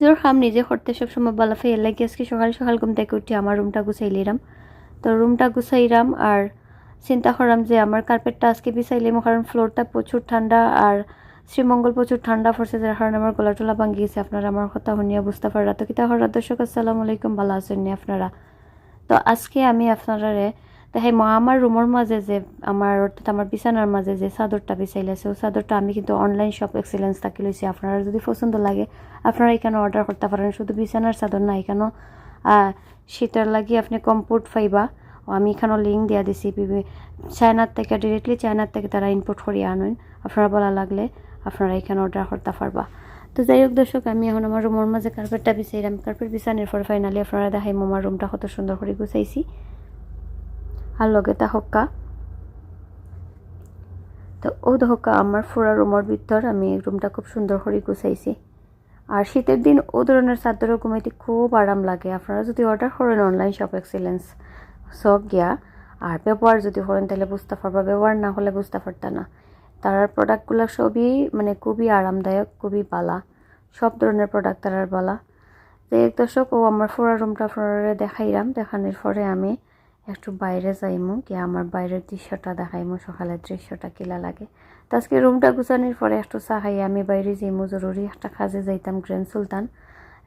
নিজের কাম নিজে করতে সবসময় ভালো ফেয়ে লাগে আজকে সকাল সকাল ঘুম থেকে উঠি আমার রুমটা গুছাইলিরাম তো রুমটা গুছাইরাম আর চিন্তা করলাম যে আমার কার্পেটটা আজকে বিছাইলাম কারণ ফ্লোরটা প্রচুর ঠান্ডা আর শ্রীমঙ্গল প্রচুর ঠান্ডা পড়ছে, যার কারণে আমার গলা টলা ভাঙ্গি গেছে। আপনারা আমার কথা শুনিয়া বুঝতে পারা। তো কিতা হরার দর্শক, আসসালামু আলাইকুম, ভালো আছেন নি আপনারা? তো আজকে আমি আপনারা দেখাই মা, আমার রুমের মাঝে যে, আমার অর্থাৎ আমার বিছানার মাঝে যে চাদরটা বিছাইলেছে ওই চাদরটা আমি কিন্তু অনলাইন শপ এক্সেলেন্স থাকি লইছি। আপনারা যদি পছন্দ লাগে, আপনারা এখানে অর্ডার করতে পারেন। শুধু বিছানার চাদর না, এখানেও শীতের লাগি আপনি কম্পোর্ট পাইবা। আমি এখানেও লিঙ্ক দিয়া দিছি চায়নার থেকে ডিরেক্টলি চায়নার থেকে তারা ইম্পোর্ট করিয়ে আনেন। আপনারা বলা লাগলে আপনারা এখানে অর্ডার করতে পারবা। তো যাই হোক দর্শক, আমি এখন আমার রুমের মাঝে কার্পেটটা বিছাইলাম। কার্পেট বিছানোর পরে ফাইনালি আপনারা দেখাই আমার রুমটা কত সুন্দর করে গুছাইছি। আর লগে তা তো ও হক্কা, আমার ফুরা রুমের ভিতর আমি রুমটা খুব সুন্দর করে গুছাইছি। আর শীতের দিন ও ধরনের চাদরও ঘুমাইতে খুব আরাম লাগে। আপনারা যদি অর্ডার করেন অনলাইন শপ এক্সেলেন্স সব গিয়া। আর ব্যবহার যদি করেন তাহলে বুঝতে পারবা ব্যবহার না হলে বুঝতে পারতা না। তার প্রোডাক্টগুলো সবই মানে খুবই আরামদায়ক, খুবই বালা। সব ধরনের প্রোডাক্ট তারার বালা। তো এক দর্শক, ও আমার ফোরা রুমটা আপনারা দেখাইলাম দেখানোর পরে আমি একটু বাইরে যাইমু, গিয়ে আমার বাইরের দৃশ্যটা দেখাইমু, সকালের দৃশ্যটা কিলা লাগে। তো আজকে রুমটা গুছানোর পরে একটু চা খাই, আমি বাইরে যাইমু, জরুরি। একটা কাজে যাইতাম, গ্র্যান্ড সুলতান।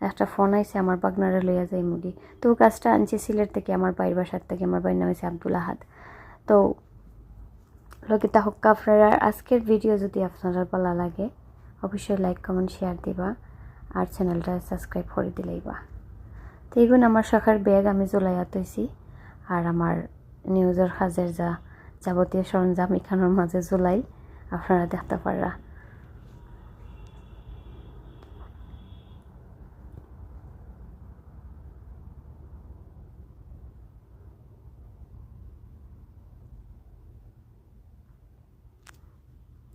একটা ফোন আইসে আমার বাগনারে লইয়া যাইমু গি তো কাজটা আনছি সিলেট থেকে, আমার বাইর বাসার থেকে, আমার বাইর নাম হয়েছে আব্দুল আহাদ। তো লকিতা হক্কা আপনারা, আজকের ভিডিও যদি আপনারা ভালো লাগে, অবশ্যই লাইক কমেন্ট শেয়ার দিবা। আর চ্যানেলটা সাবস্ক্রাইব করে দিলেইবা। তো এইগুলো আমার শাখার ব্যাগ আমি জোলাইয়া তৈছি আর আমার নিউজের কাজের যা যাবতীয় সরঞ্জাম এখানের মাঝে জোলাই আপনারা দেখতে পারা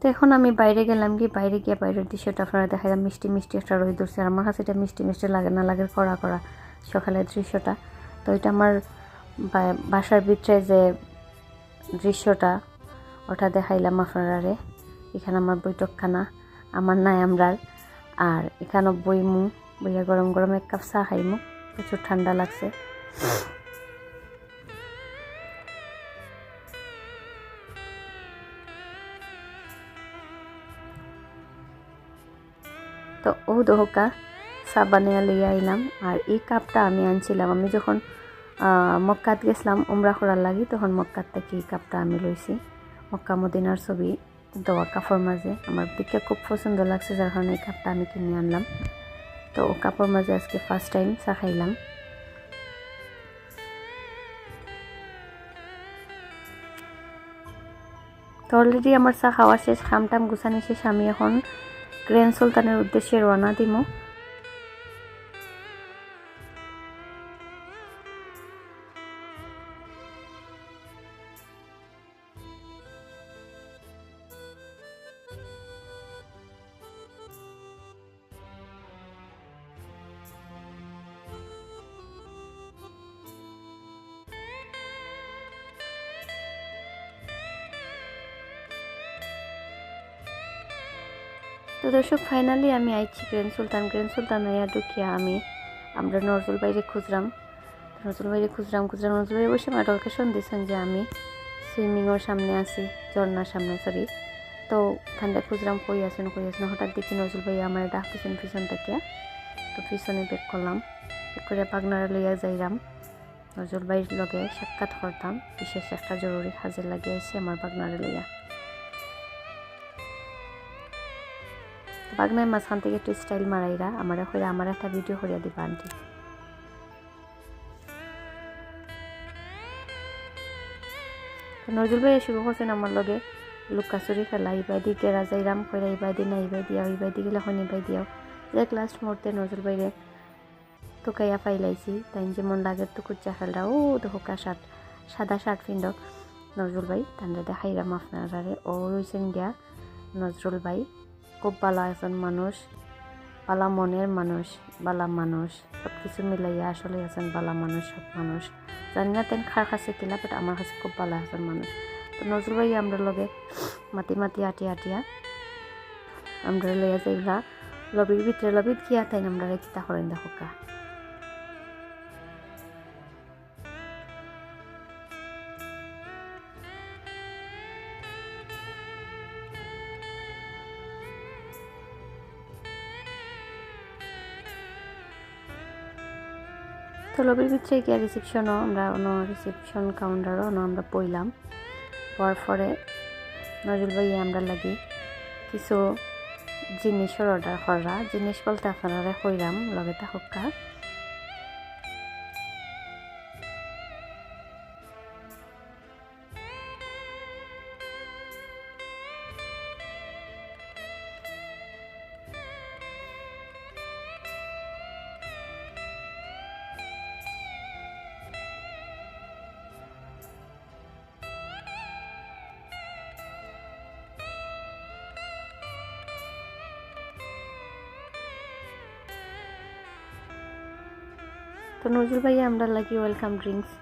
তো এখন আমি বাইরে গেলাম কি বাইরে গিয়ে বাইরের দৃশ্যটা আপনারা দেখাইলাম। মিষ্টি মিষ্টি একটা রোদ ধরছে আর আমার কাছে এটা মিষ্টি মিষ্টি লাগে না, লাগে কড়া কড়া সকালের দৃশ্যটা। তো এটা আমার বাসার ভিতরে যে দৃশ্যটা, ওটা দেখাইলাম আপনারারে। এখানে আমার বৈঠকখানা, আমার নাই আমরার আর এখানে বইমু, বইয়া গরম গরম এক কাপ চা খাইমু। প্রচুর ঠান্ডা লাগছে। তো ও দোহকা, চা বানিয়ে লইয়া আইলাম, আর এই কাপটা আমি আনছিলাম। আমি যখন মক্কাত গেছিলাম উমরা করার লাগি, তখন মক্কাত থেকে এই কাপটা আমি লইছি মক্কা মদিনার ছবি দেওয়া কাপড় মাঝে আমার দেখে খুব পছন্দ লাগছে যার কারণে এই কাপটা আমি কিনে আনলাম। তো ও কাপড় মাঝে আজকে ফার্স্ট টাইম চা খাইলাম। তো অলরেডি আমার চা খাওয়া শেষ খামটাম গুছানি শেষ। আমি এখন গ্র্যান্ড সুলতানের উদ্দেশ্যে রওনা দিমু। তো দর্শক ফাইনালি আমি আইছি গ্রেন সুলতান। গ্রেন সুলতান আইয়া ঢুকিয়া আমি আমরা নজরুল বাইরে খুঁজলাম নজরুল বাইরে খুঁজলাম খুঁজলাম নজরুল বাইরে বসে আমার লোকেশন দিয়েছেন যে আমি সুইমিংয়ের সামনে আছি ঝর্নার সামনে সরি তো ঠান্ডা খুঁজলাম কই আছেন কই আছেন? হঠাৎ দেখি নজরুল ভাই আমার ডাক পিছন পিছন থেকে। তো পিছনে বেক করলাম। বেক করে পাগনারা লইয়া যাইলাম নজরুল ভাইয়ের লগে সাক্ষাৎ করতাম। বিশেষ একটা জরুরি কাজে লাগিয়েছে আমার বাগনারে লইয়া। বাগনায় মাঝখান থেকে একটু স্টাইল মারাইরা আমার হইরা আমার একটা ভিডিও করিয়া দিবা আন্টি নজরুল ভাই শুরু করছেন আমার লগে লুকাচুরি খেলা ইবাই দি গেরা যাইরাম কইরা ইবাই দি না ইবাই দিয়াও ইবাই দি গেলে হন ইবাই দিয়াও। এক লাস্ট মুহূর্তে নজরুল ভাইরে তোকাইয়া ফাইলাইছি তাই যেমন লাগে তো কুচা খেলরা ও ধোকা শার্ট, সাদা শার্ট পিন্ড নজরুল ভাই তান্ডা দেখাইরাম আপনারা ও রয়েছেন গিয়া নজরুল ভাই। খুব ভালো একজন মানুষ বালা মনের মানুষ বালা মানুষ। সব কিছু মিলাইয়া আসলে আছেন বালা মানুষ সব মানুষ। জানি না তেন খার কাছে কিনা বাট আমার কাছে খুব ভালো একজন মানুষ। তো নজরুল ভাই, আমরা লগে মাতি মাতি আটিয়া আটিয়া আমরা লইয়া যাইলা লবির ভিতরে লবিত গিয়া তাই আমরা কিতা করেন দেখো তো লবির ভিতরে গিয়া রিসেপশনও আমরা অন্য রিসেপশন কাউন্টারও অন্য আমরা পইলাম। পর পরে নজরুল ভাই আমরা লাগি কিছু জিনিসের অর্ডার করা। জিনিস বলতে আপনারা কইলাম লগে থাকা তো নজরুল ভাই আমরা লাগি ওয়েলকাম ড্রিঙ্কস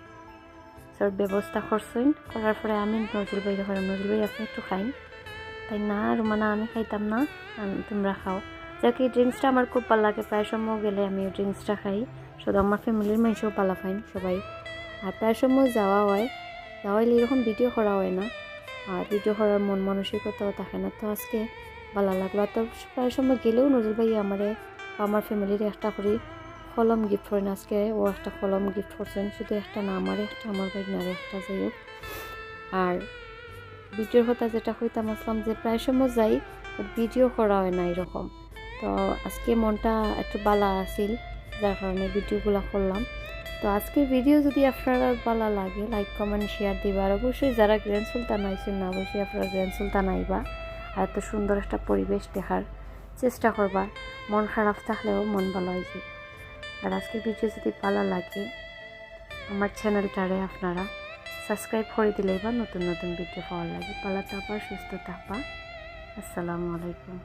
সব ব্যবস্থা করছেন। করার পরে আমি নজরুল ভাই দেখলাম নজরুল ভাই, আপনি একটু খাইন। তাই না, রুমানা, আমি খাইতাম না। তোমরা খাও। যাক, এই ড্রিঙ্কসটা আমার খুব ভালো লাগে। প্রায় সময় গেলে আমি ওই ড্রিঙ্কসটা খাই। শুধু আমার ফ্যামিলির মানুষও পালা পাইন সবাই। আর প্রায় সময় যাওয়া হয়। যাওয়া হলে এরকম ভিডিও করা হয় না। আর ভিডিও করার মন মানসিকতাও থাকে না। তো আজকে ভালো লাগল। তো প্রায় সময় গেলেও নজরুল ভাই আমারে আমার ফ্যামিলির একটা করে কলম গিফট করেন, আজকে ও একটা কলম গিফট করছেন, শুধু একটা না, আমার একটা, আমার বাইনার একটা, যাই হোক। আর ভিডিওর কথা যেটা হইতাম আসলাম যে, প্রায় সময় যাই ভিডিও করা হয় না এরকম। তো আজকে মনটা একটু বালা আছিল, যার কারণে ভিডিওগুলো করলাম। তো আজকের ভিডিও যদি আপনারা ভালো লাগে লাইক কমেন্ট শেয়ার দিবা। আর অবশ্যই যারা গ্র্যান্ড সুলতান আইছেন না, অবশ্যই আপনারা গ্র্যান্ড সুলতান আইবা। আর এত সুন্দর একটা পরিবেশ দেখার চেষ্টা করবা। মন খারাপ থাকলেও মন ভালো হয়েছে আর আজকের ভিডিও যদি ভালো লাগে, আমার চ্যানেলটারে আপনারা সাবস্ক্রাইব করে দিলে বা নতুন নতুন ভিডিও পাওয়ার লাগে পালা তাপা সুস্থ থাকবা। আসসালামু আলাইকুম।